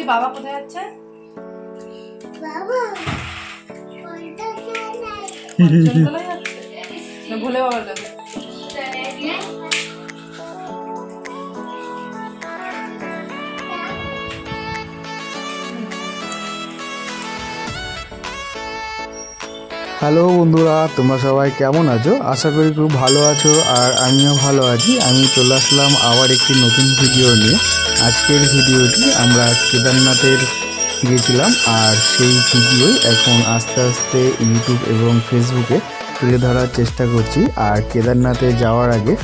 বলছি বাবা কোথায় যাচ্ছে? বাবা ভোলে বাবার কাছে হ্যালো বন্ধুরা তোমরা সবাই কেমন আছো? আশা করি খুব ভালো আছো আর আমিও ভালো আছি। আমি চলে আসলাম আবার একটি নতুন ভিডিও নিয়ে। আজকের ভিডিওটি আমরা কেদারনাথের গিয়েছিলাম আর সেই ভিডিওই এখন আস্তে আস্তে ইউটিউব এবং ফেসবুকে তুলে ধরার চেষ্টা করছি। আর কেদারনাথে যাওয়ার আগে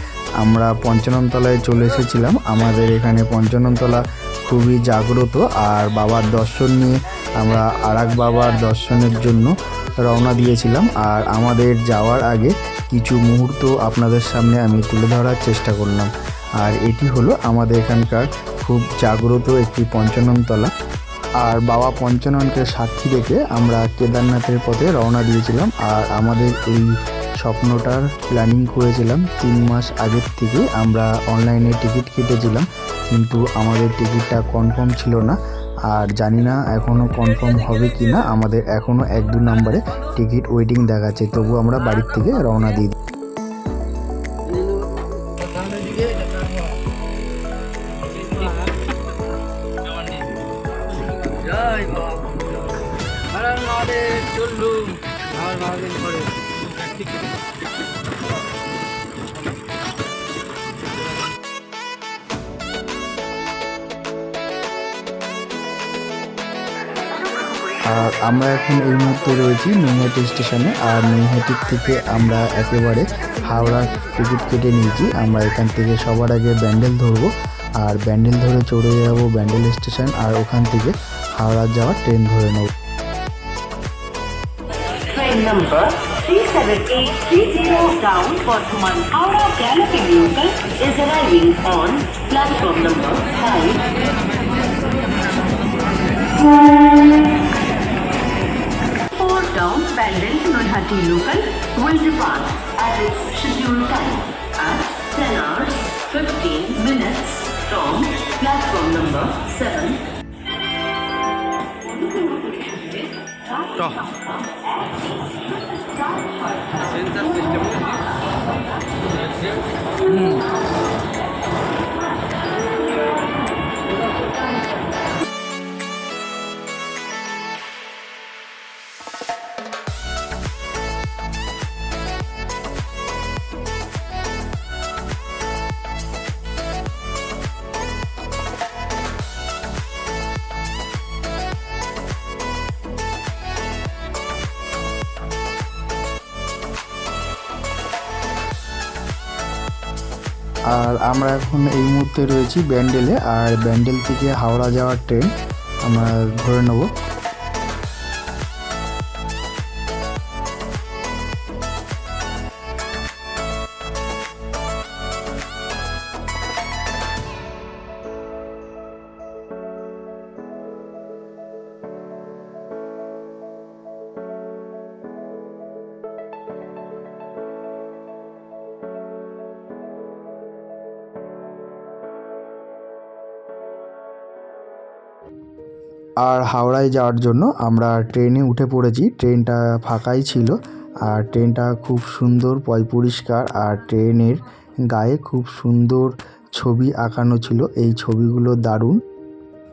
আমরা পঞ্চাননতলায় চলে এসেছিলাম। আমাদের এখানে পঞ্চাননতলা খুবই জাগ্রত আর বাবার দর্শন নিয়ে আমরা আরাক বাবার দর্শনের জন্য রওনা দিয়েছিলাম। আর আমাদের যাওয়ার আগে কিছু মুহূর্ত আপনাদের সামনে আমি তুলে ধরার চেষ্টা করলাম। আর এটি হলো আমাদের এখানকার খুব জাগ্রত একটি পঞ্চাননতলা। আর বাবা পঞ্চাননকে সাক্ষী রেখে আমরা কেদারনাথের পথে রওনা দিয়েছিলাম। আর আমাদের এই স্বপ্নটার প্ল্যানিং করেছিলাম। তিন মাস আগের থেকে আমরা অনলাইনে টিকিট কেটেছিলাম। কিন্তু আমাদের টিকিটটা কনফার্ম ছিল না। আর জানি না এখনও কনফার্ম হবে কি না আমাদের এখনও এক দু নম্বরে টিকিট ওয়েটিং দেখাচ্ছে। তবু আমরা বাড়ির থেকে রওনা দিই। আর আমরা এখন এই মুহূর্তে রয়েছি নৈহাটি স্টেশনে, আর নৈহাটির থেকে আমরা একেবারে হাওড়া টিকিট কেটে নিয়েছি আমরা এখান থেকে সবার আগে ব্যান্ডেল ধরবো, আর ব্যান্ডেল ধরে চলে যাব ব্যান্ডেল স্টেশন, আর ওখান থেকে হাওড়া যাওয়ার ট্রেন ধরে নেব Train number 37830 down Bardhaman Howrah Galloping Local, is arriving on platform number 5. down Pendant Nulhati local will depart at its scheduled time at 10 hours 15 minutes from platform number 7. Stop. আর আমরা এখন এই মুহূর্তে রয়েছি ব্যান্ডেলে, আর ব্যান্ডেল থেকে হাওড়া যাওয়ার ট্রেন আমরা ধরে নেব। আর হাওড়ায় যাওয়ার জন্য আমরা ট্রেনে উঠে পড়েছি। ট্রেনটা ফাঁকাই ছিল আর ট্রেনটা খুব সুন্দর, পয় পরিষ্কার আর ট্রেনের গায়ে খুব সুন্দর ছবি আঁকানো ছিল। এই ছবিগুলো দারুণ।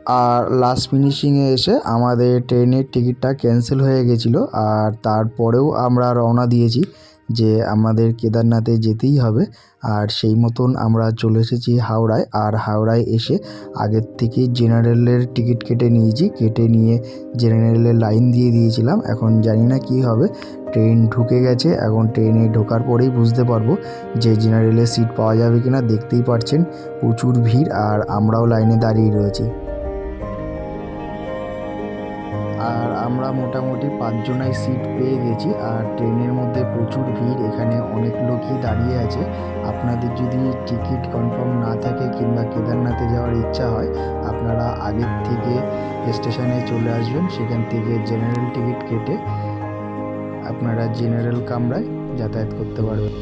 আর লাস্ট ফিনিশিংয়ে এসে আমাদের ট্রেনের টিকিটটা ক্যান্সেল হয়ে গেছিল আর তারপরেও আমরা রওনা দিয়েছি। যে আমাদের কেদারনাথে যেতেই হবে। আর সেই মতন আমরা চলে এসেছি হাওড়ায়। আর হাওড়ায় এসে আগের থেকেই জেনারেলের টিকিট কেটে নিয়েছি। কেটে নিয়ে জেনারেলের লাইন দিয়ে দিয়েছিলাম। এখন জানি না কী হবে। ট্রেন ঢুকে গেছে। এখন ট্রেনে ঢোকার পরেই বুঝতে পারব যে জেনারেলের সিট পাওয়া যাবে কি না দেখতেই পাচ্ছেন প্রচুর ভিড়। আর আমরাও লাইনে দাঁড়িয়ে রয়েছি। আর আমরা মোটামুটি পাঁচজনাই সিট পেয়ে গেছি আর ট্রেনের মধ্যে প্রচুর ভিড়, এখানে অনেক লোকই দাঁড়িয়ে আছে। আপনাদের যদি টিকিট কনফার্ম না থাকে কিংবা কেদারনাথে যাওয়ার ইচ্ছা হয়, আপনারা আগের থেকে স্টেশনে চলে আসবেন। সেখান থেকে জেনারেল টিকিট কেটে আপনারা জেনারেল কামরায় যাতায়াত করতে পারবেন।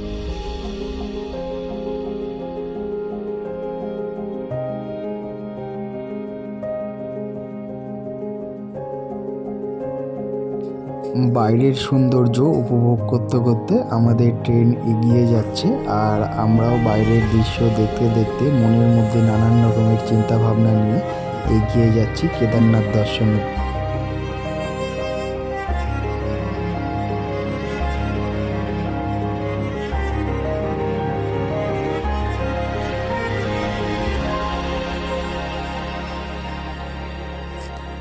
বাইরের সৌন্দর্য উপভোগ করতে করতে আমাদের ট্রেন এগিয়ে যাচ্ছে আর আমরাও বাইরের দৃশ্য দেখতে দেখতে মনের মধ্যে নানান রকমের চিন্তাভাবনা নিয়ে এগিয়ে যাচ্ছি কেদারনাথ দর্শনে।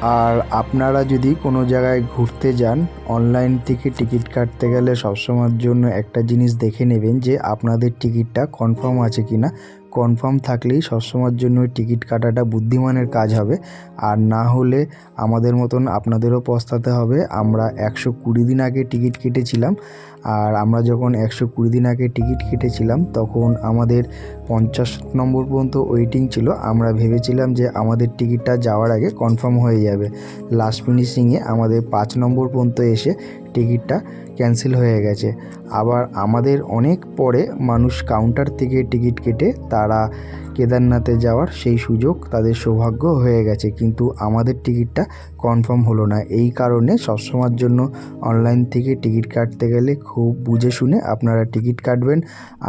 আর আপনারা যদি কোনো জায়গায় ঘুরতে যান অনলাইন থেকে টিকিট কাটতে গেলে সবসময়ের জন্য একটা জিনিস দেখে নেবেন যে আপনাদের টিকিটটা কনফার্ম আছে কি না কনফার্ম থাকলেই সবসময়ের জন্য টিকিট কাটাটা বুদ্ধিমানের কাজ হবে। আর না হলে আমাদের মতন আপনাদেরও পস্তাতে হবে। আমরা একশো কুড়ি দিন আগে টিকিট কেটেছিলাম। আর আমরা যখন একশো কুড়ি দিন আগে টিকিট কেটেছিলাম, তখন আমাদের পঞ্চাশ নম্বর পর্যন্ত ওয়েটিং ছিল। আমরা ভেবেছিলাম যে আমাদের টিকিটটা যাওয়ার আগে কনফার্ম হয়ে যাবে। লাস্ট ফিনিশিংয়ে আমাদের পাঁচ নম্বর পর্যন্ত এসে টিকিটটা ক্যান্সেল হয়ে গেছে। আবার আমাদের অনেক পরে মানুষ কাউন্টার থেকে টিকিট কেটে তারা কেদারনাথে যাওয়ার সেই সুযোগ তাদের সৌভাগ্য হয়ে গেছে। কিন্তু আমাদের টিকিটটা কনফার্ম হলো না। এই কারণে সবসময়ের জন্য অনলাইন থেকে টিকিট কাটতে গেলে খুব বুঝে শুনে আপনারা টিকিট কাটবেন।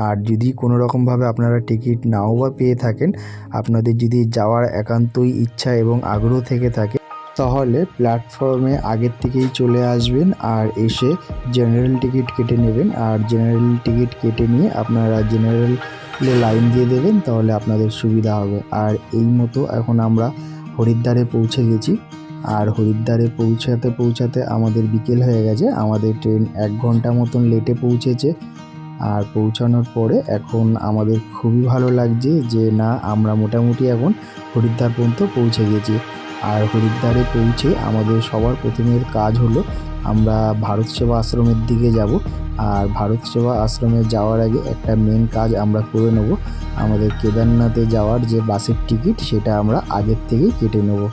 আর যদি কোনো রকমভাবে আপনারা টিকিট নাও বা পেয়ে থাকেন, আপনাদের যদি যাওয়ার একান্তই ইচ্ছা এবং আগ্রহ থেকে থাকে, তাহলে প্ল্যাটফর্মে আগের থেকেই চলে আসবেন আর এসে জেনারেল টিকিট কেটে নেবেন। আর জেনারেল টিকিট কেটে নিয়ে আপনারা জেনারেল লাইন দিয়ে দেবেন, তাহলে আপনাদের সুবিধা হবে। আর এই মতো এখন আমরা হরিদ্বারে পৌঁছে গেছি। আর হরিদ্বারে পৌঁছাতে পৌঁছাতে আমাদের বিকেল হয়ে গেছে। আমাদের ট্রেন এক ঘণ্টা মতন লেটে পৌঁছেছে। আর পৌঁছানোর পরে এখন আমাদের খুবই ভালো লাগছে যে, না, আমরা মোটামুটি এখন হরিদ্বার পর্যন্ত পৌঁছে গেছি। আর হরিদ্বারে পৌঁছে আমাদের সবার প্রথমের কাজ হলো আমরা ভারত সেবা আশ্রমের দিকে যাব। আর ভারত সেবা আশ্রমে যাওয়ার আগে একটা মেন কাজ আমরা করে নেব। আমাদের কেদারনাথে যাওয়ার যে বাসের টিকিট সেটা আমরা আগের থেকেই কেটে নেব।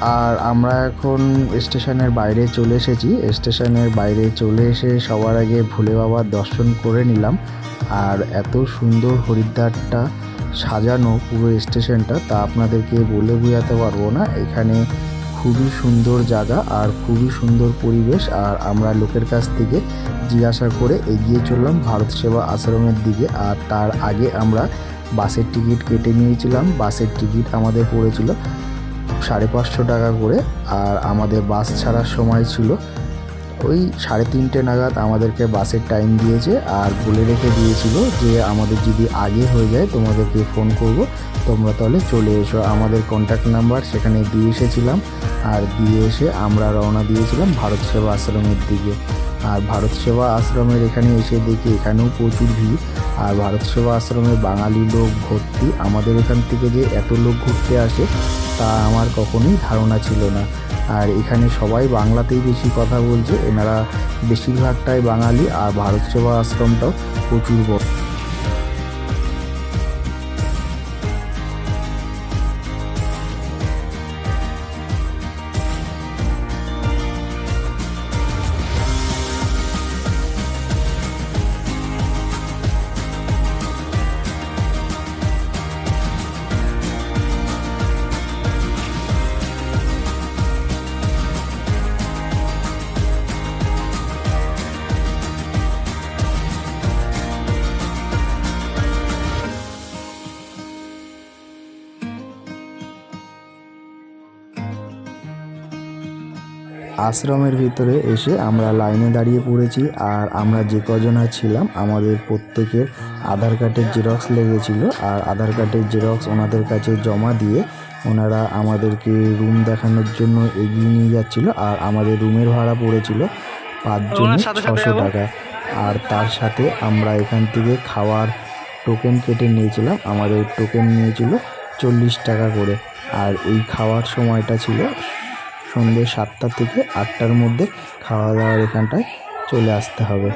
আর আমরা এখন স্টেশনের বাইরে চলে এসেছি। স্টেশনের বাইরে চলে এসে সবার আগে ভোলে বাবার দর্শন করে নিলাম। আর এত সুন্দর হরিদ্বারটা সাজানো পুরো স্টেশনটা, তা আপনাদেরকে বলে বোঝাতে পারব না। এখানে খুবই সুন্দর জায়গা আর খুবই সুন্দর পরিবেশ। আর আমরা লোকের কাছ থেকে জিজ্ঞাসা করে এগিয়ে চললাম ভারত সেবা আশ্রমের দিকে। আর তার আগে আমরা বাসের টিকিট কেটে নিয়েছিলাম। বাসের টিকিট আমাদের পড়েছিল। সাড়ে পাঁচশো টাকা করে, আর আমাদের বাস ছাড়ার সময় ছিল ওই সাড়ে তিনটে নাগাদ আমাদেরকে বাসের টাইম দিয়েছে, আর বলে রেখে দিয়েছিল যে আমাদের যদি আগে হয়ে যায় তোমাদেরকে ফোন করব, তোমরা তাহলে চলে এসো। আমাদের কন্ট্যাক্ট নাম্বার সেখানে দিয়ে এসেছিলাম, আর দিয়ে এসে আমরা রওনা দিয়েছিলাম ভারত সেবা আশ্রমের দিকে। আর ভারত সেবা আশ্রমের এখানে এসে দেখি এখানেও প্রচুর ভিড়। আর ভারত সেবা আশ্রমে বাঙালি লোক ভর্তি। আমাদের এখান থেকে যে এত লোক ঘুরতে আসে, তা আমার কখনোই ধারণা ছিল না। আর এখানে সবাই বাংলাতেই বেশি কথা বলছে। এনারা বেশিরভাগটাই বাঙালি। আর ভারত সেবা আশ্রমটাও প্রচুর বড়। আশ্রমের ভিতরে এসে আমরা লাইনে দাঁড়িয়ে পড়েছি আর আমরা যে কজনা ছিলাম আমাদের প্রত্যেকের আধার কার্ডের জেরক্স লেগেছিল আর আধার কার্ডের জেরক্স ওনাদের কাছে জমা দিয়ে ওনারা আমাদেরকে রুম দেখানোর জন্য এগিয়ে নিয়ে যাচ্ছিল আর আমাদের রুমের ভাড়া পড়েছিল পাঁচজনের ছশো টাকা। আর তার সাথে আমরা এখান থেকে খাওয়ার টোকেন কেটে নিয়েছিলাম আমাদের টোকেন নিয়েছিল চল্লিশ টাকা করে। আর এই খাওয়ার সময়টা ছিল সন্ধ্যে সাতটা থেকে আটটার মধ্যে খাওয়া দাওয়ার এখানটায় চলে আসতে হবে।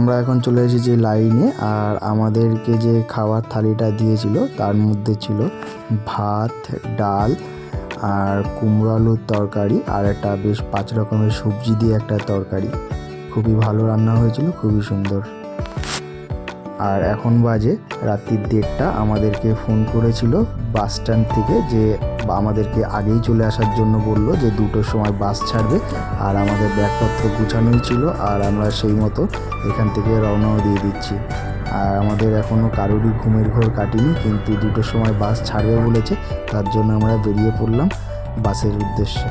আমরা এখন চলে এসেছি লাইনে, আর আমাদেরকে যে খাওয়ার থালিটা দিয়েছিল তার মধ্যে ছিল ভাত, ডাল আর কুমড়ো আলুর তরকারি আর একটা বেশ পাঁচ রকমের সবজি দিয়ে একটা তরকারি। খুবই ভালো রান্না হয়েছিল, খুবই সুন্দর। আর এখন বাজে রাত্রির দেড়টা। আমাদেরকে ফোন করেছিল বাস স্ট্যান্ড থেকে যে আমাদেরকে আগেই চলে আসার জন্য বলল যে দুটোর সময় বাস ছাড়বে। আর আমাদের ব্যাগপত্র গুছানোই ছিল আর আমরা সেই মতো এখান থেকে রওনাও দিয়ে দিচ্ছি। আর আমাদের এখনও কারোরই ঘুমের ঘোর কাটিনি, কিন্তু দুটোর সময় বাস ছাড়বে বলেছে, তার জন্য আমরা বেরিয়ে পড়লাম বাসের উদ্দেশ্যে।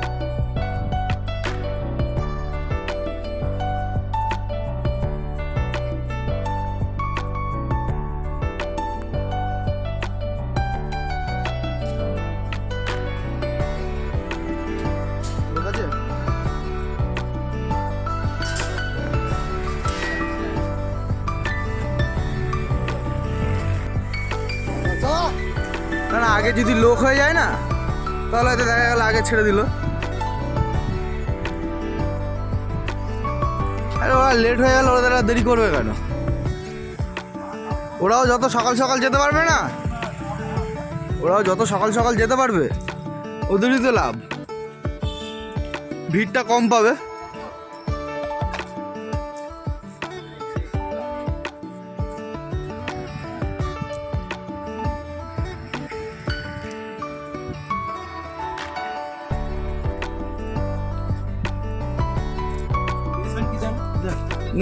আগে যদি লোক হয়ে যায় না, তাহলে হয়তো দেখা গেল আগে ছেড়ে দিল। আরে ওরা লেট হয়ে গেল ওদের আর দেরি করবে কেন? ওরাও যত সকাল সকাল যেতে পারবে না, ওরাও যত সকাল সকাল যেতে পারবে, ওদেরই তো লাভ। ভিড়টা কম পাবে।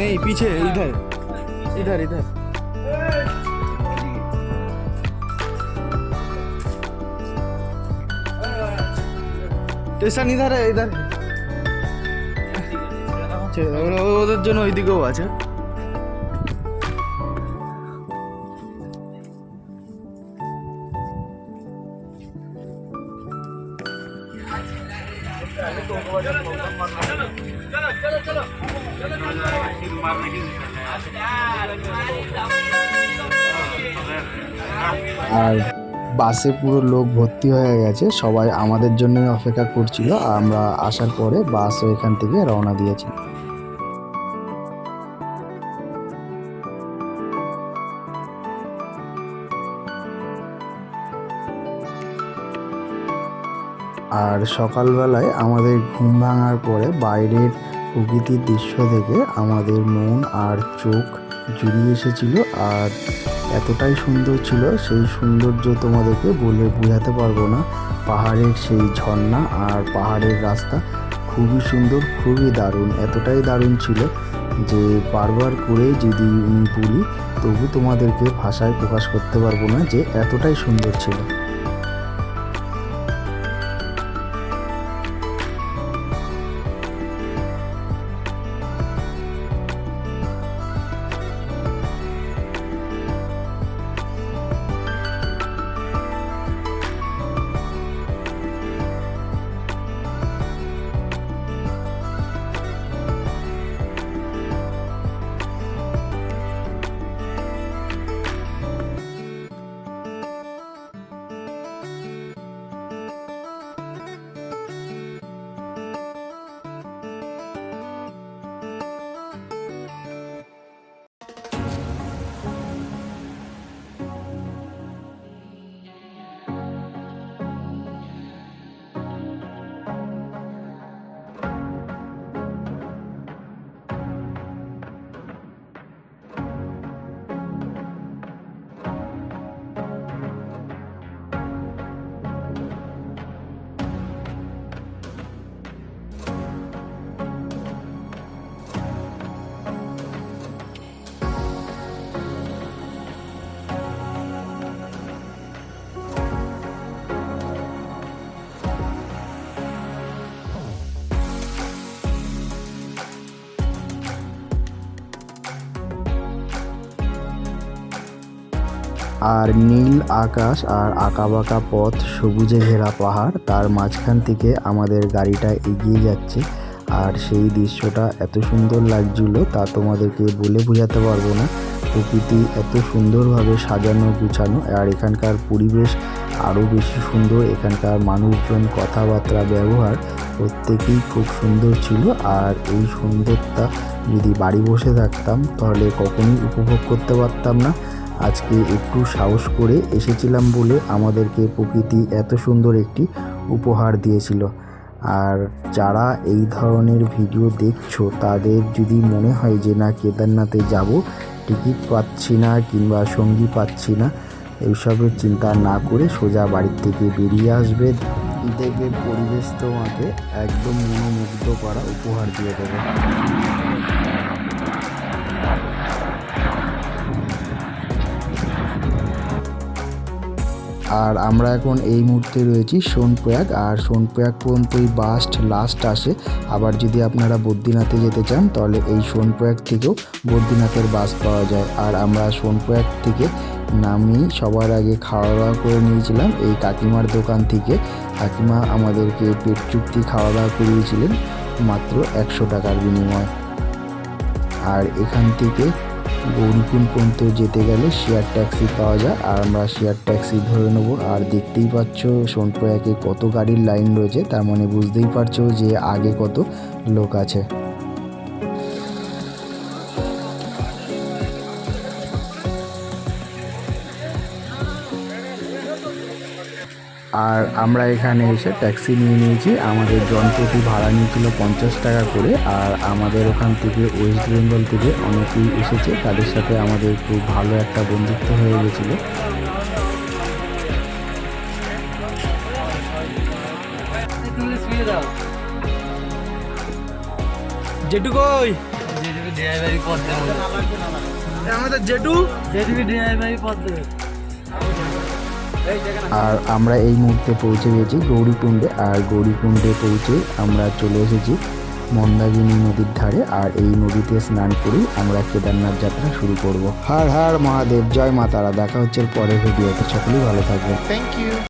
नहीं पीछे इधर इधर इधर স্টেশন ইধার ইধার ওদের জন্য ওইদিকেও আছে বাসে পুরো লোক ভর্তি হয়ে গেছে, সবাই আমাদের জন্যই অপেক্ষা করছিল, আমরা আসার পরে বাসও এখান থেকে রওনা দিয়েছি। আর সকালবেলায় আমাদের ঘুম ভাঙার পরে বাইরের প্রকৃতির দৃশ্য দেখে আমাদের মন আর চোখ জুড়িয়ে এসেছিল, আর এতটাই সুন্দর ছিল, সেই সৌন্দর্য তোমাদেরকে বলে বোঝাতে পারব না। পাহাড়ের সেই ঝর্ণা আর পাহাড়ের রাস্তা খুবই সুন্দর, খুবই দারুণ, এতটাই দারুণ ছিল যে বারবার করে যদি বলি, তবু তোমাদেরকে ভাষায় প্রকাশ করতে পারব না যে এতটাই সুন্দর ছিল। আর নীল আকাশ আর আঁকাবাঁকা পথ সবুজে ঘেরা পাহাড়, তার মাঝখান থেকে আমাদের গাড়িটা এগিয়ে যাচ্ছে। আর সেই দৃশ্যটা এত সুন্দর লাগছিল, তা তোমাদেরকে বলে বোঝাতে পারব না। প্রকৃতি এত সুন্দরভাবে সাজানো গুছানো, আর এখানকার পরিবেশ আরও বেশি সুন্দর। এখানকার মানুষজন কথাবার্তা, ব্যবহার প্রত্যেকেই খুব সুন্দর ছিল। আর এই সুন্দরতা যদি বাড়ি বসে থাকতাম, তাহলে কখনোই উপভোগ করতে পারতাম না। আজকে একটু সাহস করে এসেছিলাম বলে আমাদেরকে প্রকৃতি এত সুন্দর একটি উপহার দিয়েছিল। আর যারা এই ধরনের ভিডিও দেখছ, তাদের যদি মনে হয় যে না, কেদারনাথে যাব, টিকিট পাচ্ছি না কিংবা সঙ্গী পাচ্ছি না, এইসবের চিন্তা না করে সোজা বাড়ির থেকে বেরিয়ে আসবে। দেখবে পরিবেশ তোমাকে একদম মনোমুগ্ধ করা উপহার দিয়ে দেবে। আর আমরা এখন এই মুহূর্তে রয়েছি সোনপ্রয়াগ, আর সোনপ্রয়াগ পর্যন্তই বাস্ট লাস্ট আসে। আবার যদি আপনারা বদ্রীনাথে যেতে চান, তাহলে এই সোনপ্রয়াগ থেকেও বদ্রীনাথের বাস পাওয়া যায়। আর আমরা সোনপ্রয়াগ থেকে নামি সবার আগে খাওয়া দাওয়া করে নিয়েছিলাম। এই কাকিমার দোকান থেকে কাকিমা আমাদেরকে পেট চুক্তি খাওয়া দাওয়া করিয়েছিলেন মাত্র একশো টাকার বিনিময়। আর এখান থেকে গৌরীকুণ্ড পর্যন্ত যেতে গেলে শেয়ার ট্যাক্সি পাওয়া যায়। আর আমরা শেয়ার ট্যাক্সি ধরে নেব। আর দেখতেই পাচ্ছ সোনপ্রয়াকে কত গাড়ির লাইন রয়েছে, তার মানে বুঝতেই পারছ যে আগে কত লোক আছে। আর আমরা এখানে এসে ট্যাক্সি নিয়ে নিয়েছি। আমাদের জনপ্রতি ভাড়া নিয়েছিল পঞ্চাশ টাকা করে আর আমাদের ওখান থেকে ওয়েস্ট বেঙ্গল থেকে অনেকেই এসেছে। তাদের সাথে আমাদের খুব ভালো একটা বন্ধুত্ব হয়ে গেছিল। জেটু কই? ড্রাইভারি পথ দেবে আমাদের জেটু যেদিকে ড্রাইভারি পথ। দেবে আর আমরা এই মুহূর্তে পৌঁছে গেছি গৌরীকুণ্ডে। আর গৌরীকুণ্ডে পৌঁছে আমরা চলে এসেছি মন্দাগিনী নদীর ধারে। আর এই নদীতে স্নান করেই আমরা কেদারনাথ যাত্রা শুরু করব। হার হার মহাদেব, জয় মাতারা দেখা হচ্ছে পরের ভিডিওতে। সকলেই ভালো থাকবে থ্যাংক ইউ